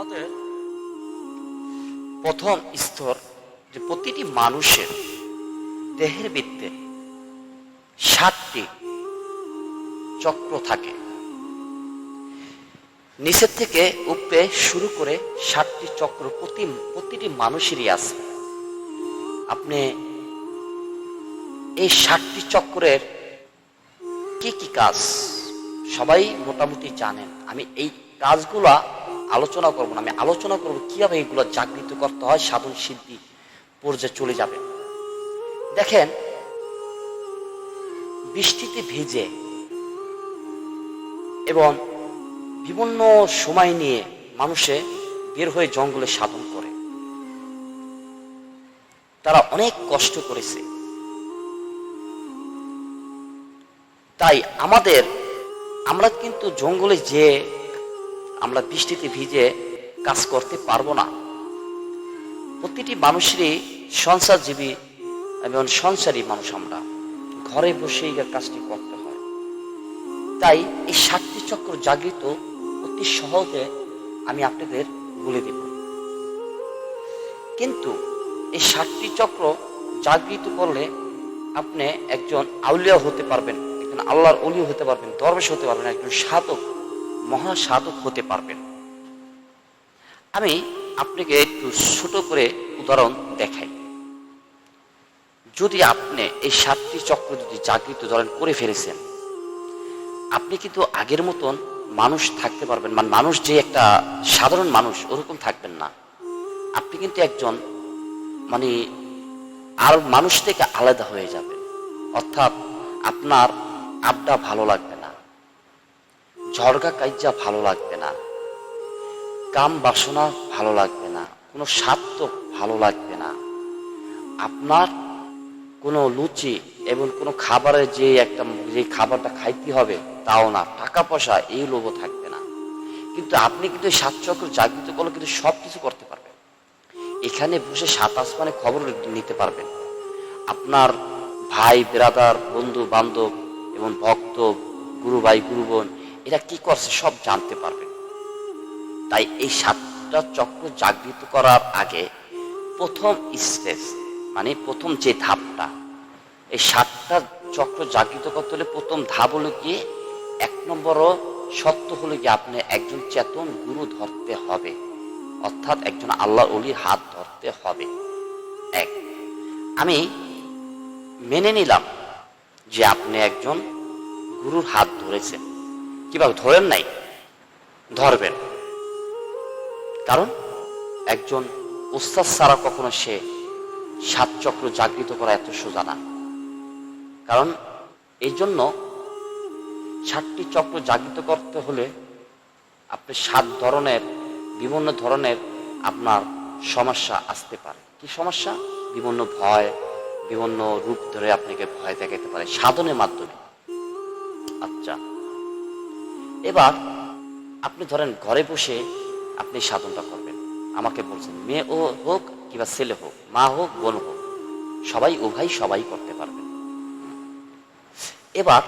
আমাদের প্রথম স্তর যে প্রতিটি মানুষের দেহের ভিত্তে ষাটটি চক্র থাকে। নিচের থেকে উপরে শুরু করে ষাটটি চক্র প্রতি প্রতিটি মানুষেরই আছে। আপনি এই ষাটটি চক্রের কি কি কাজ? সবাই মোটামুটি জানেন। আমি এই কাজগুলা আলোচনা করব না। আমি আলোচনা করব কীভাবে এগুলো জাগৃত করতে হয়, সাধন সিদ্ধি পর্যায়ে চলে যাবে। দেখেন, বৃষ্টিতে ভিজে এবং বিভিন্ন সময় নিয়ে মানুষে বের হয়ে জঙ্গলে সাধন করে। তারা অনেক কষ্ট করেছে। তাই আমাদের, আমরা কিন্তু জঙ্গলে যে আমরা বৃষ্টিতে ভিজে কাজ করতে পারব না। প্রতিটি মানুষেরই সংসারজীবী এবং সংসারী মানুষ আমরা। ঘরে বসে এই কাজটি করতে হয়। তাই এই সাতটি চক্র জাগৃত অতি সহজে আমি আপনাদের বলে দেব। কিন্তু এই সাতটি চক্র জাগৃত করলে আপনি একজন আউলিয়া হতে পারবেন, একজন আল্লাহর অলিও হতে পারবেন, দরবেশ হতে পারবেন, একজন সাধক। মহা সাধক হতে পারবেন। আমি আপনাকে একটু ছোট করে উদাহরণ দেখাই। যদি আপনি এই সাতটি চক্র যদি জাগৃত ধরেন করে ফেলেছেন, আপনি কিন্তু আগের মতন মানুষ থাকতে পারবেন। মানে মানুষ যে একটা সাধারণ মানুষ, ওরকম থাকবেন না। আপনি কিন্তু একজন মানে আর মানুষ থেকে আলাদা হয়ে যাবে অর্থাৎ আপনার আড্ডা ভালো লাগবে না ঝড়গা কাইজা ভালো লাগবে না। কাম বাসনা ভালো লাগবে না। কোনো স্বার্থ ভালো লাগবে না। আপনার কোনো লুচি এবং কোনো খাবারের যে একটা যে খাবারটা খাইতে হবে, তাও না। টাকা পয়সা এই লোভ থাকবে না। কিন্তু আপনি কিন্তু সাত চক্র জাগৃত করলে কিন্তু সব কিছু করতে পারবেন। এখানে বসে সাত আসমানে খবর নিতে পারবেন। আপনার ভাই বেরাদার বন্ধু বান্ধব এবং ভক্ত, গুরু ভাই গুরু বোন এরা কি করছে সব জানতে পারবেন তাই এই সাতটা চক্র জাগৃত করার আগে প্রথম স্টেজ মানে প্রথম যে ধাপটা, এই সাতটা চক্র জাগৃত করতে হলে প্রথম ধাপ হলো গিয়ে এক নম্বরও সত্য হলো গিয়ে আপনি একজন চেতন গুরু ধরতে হবে। অর্থাৎ একজন আল্লাহ অলির হাত ধরতে হবে। এক, আমি মেনে নিলাম যে আপনি একজন গুরুর হাত ধরেছেন। কীভাবে ধরেন নাই? ধরবেন। কারণ একজন উস্তাদ ছাড়া কখনো সে সাত চক্র জাগৃত করা এত সোজা না। কারণ এই জন্য সাতটি চক্র জাগৃত করতে হলে আপনি সাত ধরনের, বিভিন্ন ধরনের আপনার সমস্যা আসতে পারে। কি সমস্যা? বিভিন্ন ভয়, বিভিন্ন রূপ ধরে আপনাকে ভয় দেখাতে পারে। সাধনের মাধ্যমে। আচ্ছা। এবার আপনি ধরেন ঘরে বসে আপনি সাধনটা করবেন। আমাকে বলছেন, মেয়ে ও হোক কিংবা ছেলে হোক, মা হোক, বোন হোক, সবাই উভয় সবাই করতে পারবেন। এবার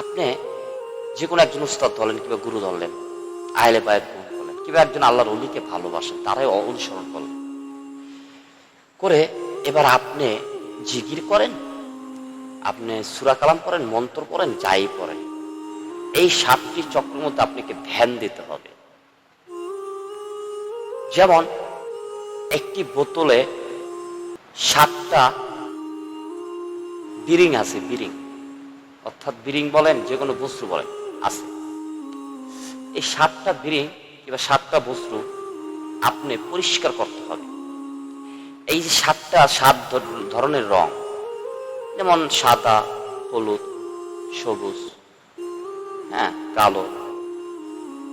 আপনি যে কোনো একজন উস্তাদ ধরলেন কিংবা গুরু ধরলেন, আহলে বায়ের গ্রহণ করলেন কিংবা একজন আল্লাহর অলিকে ভালোবাসেন, তারাই অনুসরণ করলেন। করে এবার আপনি জিগির করেন, আপনি সুরা কালাম পড়েন, মন্ত্র পড়েন, যাই পড়েন। এই সাতটি চক্রের মধ্যে আপনাকে ধ্যান দিতে হবে। যেমন, একটি বোতলে সাতটা বিরিং আছে, বিরিং। অর্থাৎ বিরিং বলেন যে কোনো বস্তু বলেন, আছে। এই সাতটা বিরিং কিংবা সাতটা বস্তু আপনি পরিষ্কার করতে হবে। এই যে সাতটা, সাত ধর- ধরনের রং, যেমন সাদা, হলুদ, সবুজ হ্যাঁ কালো।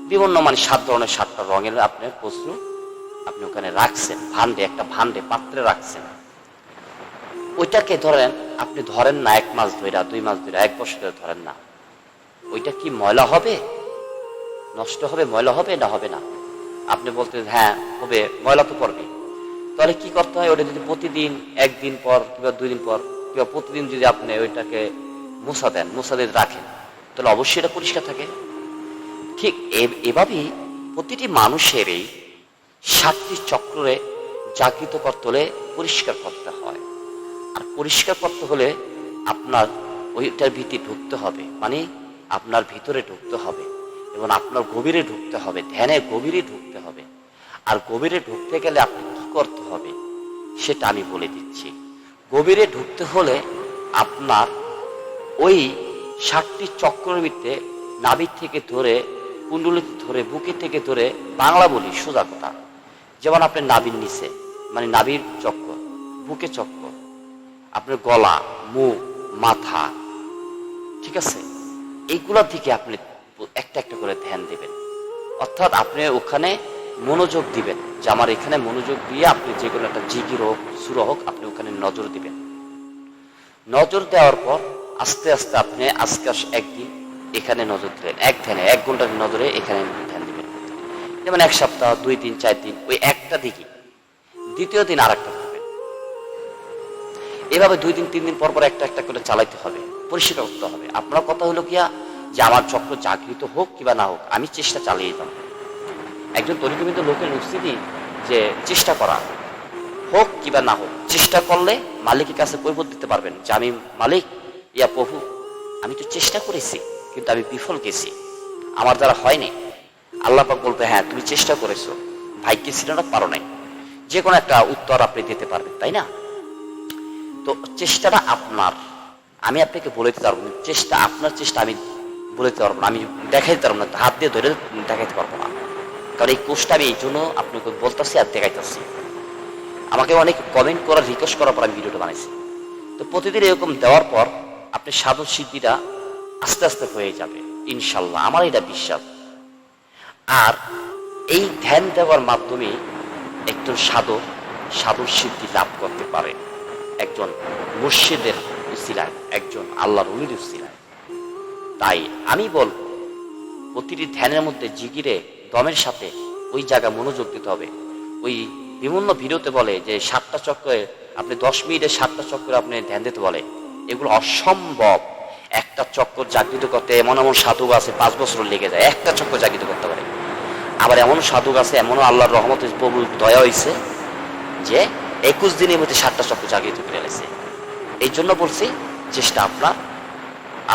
বিভিন্ন মানে সাত ধরনের, সাতটা রঙের আপনার বস্তু আপনি ওখানে রাখছেন ভান্ডে একটা ভান্ডে পাত্রে রাখছেন। ওইটাকে ধরেন, আপনি ধরেন না এক মাস ধরে দুই মাস ধরে এক বছর ধরে ধরেন না। ওইটা কি ময়লা হবে? নষ্ট হবে, ময়লা হবে না হবে না? আপনি বলতে হ্যাঁ হবে, ময়লা তো পড়বে তাহলে কি করতে হয়? ওটা যদি প্রতিদিন, একদিন পর কিংবা দুই দিন পর, কিংবা প্রতিদিন যদি আপনি ওইটাকে মোছা দেন, মোছা দিয়ে রাখেন তাহলে অবশ্যই এটা পরিষ্কার থাকে। ঠিক এভাবেই প্রতিটি মানুষেরই সাতটি চক্রে জাগৃত করতে হলে পরিষ্কার করতে হয়। আর পরিষ্কার করতে হলে আপনার ওইটার ভিতরে ঢুকতে হবে। মানে আপনার ভিতরে ঢুকতে হবে এবং আপনার গভীরে ঢুকতে হবে, ধ্যানে গভীরে ঢুকতে হবে। আর গভীরে ঢুকতে গেলে আপনি কি করতে হবে সেটা আমি বলে দিচ্ছি। গভীরে ঢুকতে হলে আপনার ওই ষাটটি চক্রের ভিত্তে নাভির থেকে ধরে কুণ্ডলি ধরে, বুকে থেকে ধরে বাংলা বলি সোজা কথা। যেমন আপনার নাবির নিচে মানে নাবির চক্র, বুকে চক্র, আপনার গলা, মুখ, মাথা, ঠিক আছে? এইগুলোর দিকে আপনি একটা একটা করে ধ্যান দেবেন। অর্থাৎ আপনি ওখানে মনোযোগ দিবেন। যে আমার এখানে মনোযোগ দিয়ে আপনি যে কোনো একটা জিগির হোক, সুর হোক, আপনি ওখানে নজর দিবেন। নজর দেওয়ার পর আস্তে আস্তে আপনি আজকে একদিন এখানে নজর দিলেন এক ধ্যানে, এক ঘণ্টার নজরে এখানে ধ্যান দিবেন। যেমন এক সপ্তাহ, দুই দিন, চার দিন, ওই একটা দিকে। দ্বিতীয় দিন আর একটা করবেন এভাবে দুই দিন, তিন দিন পর পর একটা একটা করে চালাইতে হবে। পরিষ্কার করতে হবে। আপনার কথা হলো গিয়া যে আমার চক্র জাগৃত হোক কিবা না হোক, আমি চেষ্টা চালিয়ে যাব। একজন তরিকমিত লোকের উপস্থিতি যে চেষ্টা করা হোক কিবা না হোক, চেষ্টা করলে মালিকের কাছে কৈবত দিতে পারবেন যে আমি মালিক ইয়া প্রভু, আমি তো চেষ্টা করেছি, কিন্তু আমি বিফল গেছি। আমার দ্বারা হয়নি। আল্লাহ পাক বলতে হ্যাঁ তুমি চেষ্টা করেছ। ভাগ্যে ছিল না, পারো নাই। যে কোনো একটা উত্তর আপনি দিতে পারবেন, তাই না? তো চেষ্টাটা আপনার। আমি আপনাকে বলে দিতে পারব। চেষ্টা, আপনার চেষ্টা আমি বলে দিতে পারব না। আমি দেখাই দিতে পারব না। হাত দিয়ে ধরে দেখাইতে পারব না। কারণ এই কোর্সটা আমি এই জন্য আপনাকে বলতেছি আর দেখাইতেছি। আমাকে অনেক কমেন্ট করার রিকোয়েস্ট করার পর আমি ভিডিওটা বানাইছি। তো প্রতিদিন এরকম দেওয়ার পর আপনি সাধন সিদ্ধিটা আস্তে আস্তে হয়ে যাবে, ইনশাল্লাহ। আমার এটা বিশ্বাস। আর এই ধ্যান দেওয়ার মাধ্যমে একজন সাধক সাধন সিদ্ধি লাভ করতে পারে। একজন মুর্শিদের উসিলায় একজন আল্লাহর উলির উসিলায় তাই আমি বলব, প্রতিটি ধ্যানের মধ্যে জিগিরে দমের সাথে ওই জায়গা মনোযোগ দিতে হবে। ওই বিভিন্ন ভিডিওতে বলে যে সাতটা চক্রে, আপনি দশ মিনিটে সাতটা চক্রে আপনি ধ্যান দিতে বলে। এগুলো অসম্ভব। একটা চক্র জাগৃত করতে এমন এমন সাধু আছে, পাঁচ বছর লেগে যায়। একটা চক্র জাগৃত করতে পারে। আবার এমন সাধু আছে, এমনও আল্লাহর রহমত প্রভু দয়া হয়েছে যে একুশ দিনের মধ্যে সাতটা চক্র জাগৃত করে এলেছে এই জন্য বলছি, চেষ্টা আপনার।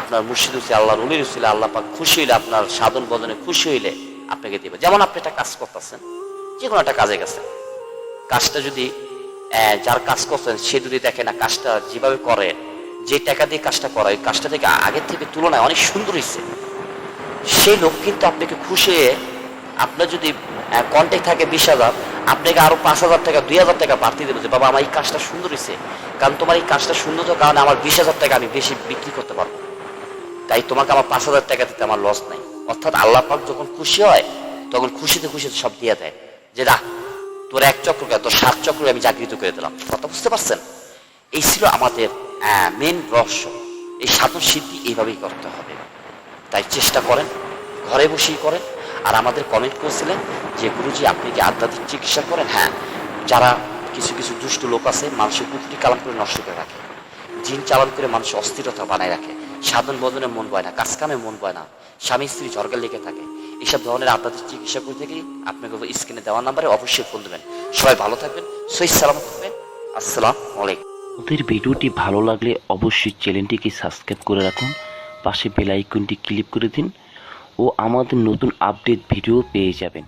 আপনার মুর্শিদ হুসে আল্লাহর উলির হুসিলে আল্লাহ পাক খুশি হইলে, আপনার সাধন বদনে খুশি হইলে আপনাকে দেবে। যেমন আপনি একটা কাজ করতেছেন যে কোনো একটা কাজে গেছেন। কাজটা যদি যার কাজ করছেন, সে যদি দেখে না কাজটা যেভাবে করে যে টাকা দিয়ে কাজটা করা, ওই কাজটা থেকে আগের থেকে তুলনায় অনেক সুন্দর হয়েছে সেই লোক কিন্তু আপনাকে খুশি আপনার যদি কন্ট্যাক্ট থাকে বিশ হাজার, আপনাকে আরও পাঁচ হাজার টাকা, দুই হাজার টাকা বাড়তি দেবে যে, বাবা, আমার এই কাজটা সুন্দর হয়েছে কারণ তোমার এই কাজটা সুন্দর তো কারণে আমার বিশ হাজার টাকা আমি বেশি বিক্রি করতে পারব। তাই তোমাকে আমার পাঁচ হাজার টাকা দিতে আমার লস নাই। অর্থাৎ আল্লাহ পাক যখন খুশি হয়, তখন খুশিতে খুশিতে সব দিয়ে দেয়। যে, না, তোর এক চক্র কেন তোর সাত চক্র আমি জাগৃত করে দিলাম। কথা বুঝতে পারছেন? এই ছিল আমাদের মেন রহস্য। এই সাধন সিদ্ধি এইভাবেই করতে হবে। তাই চেষ্টা করেন, ঘরে বসেই করেন। আর আমাদের কমেন্ট করেছিলেন যে, গুরুজি, আপনি কি আধ্যাত্মিক চিকিৎসা করেন? হ্যাঁ যারা কিছু কিছু দুষ্ট লোক আছে, মানুষের কুকুরটি কালাম করে নষ্ট করে রাখে। জিন চালান করে মানুষের অস্থিরতা বানায় রাখে। সাধন বদনে মন বয় না, কাজ কামে মন বয় না। স্বামী, স্ত্রী ঝরগা লেগে থাকে। এইসব ধরনের আধ্যাত্মিক চিকিৎসা করে থেকে আপনাকে স্ক্রিনে দেওয়ার নাম্বারে অবশ্যই ফোন দেবেন। সবাই ভালো থাকবেন সই সালামত থাকবেন আসসালাম আলাইকুম। আমাদের ভিডিওটি ভালো লাগলে অবশ্যই চ্যানেলটিকে সাবস্ক্রাইব করে রাখুন, পাশে বেল আইকনটি ক্লিক করে দিন ও আমাদের নতুন আপডেট ভিডিও পেয়ে যাবেন।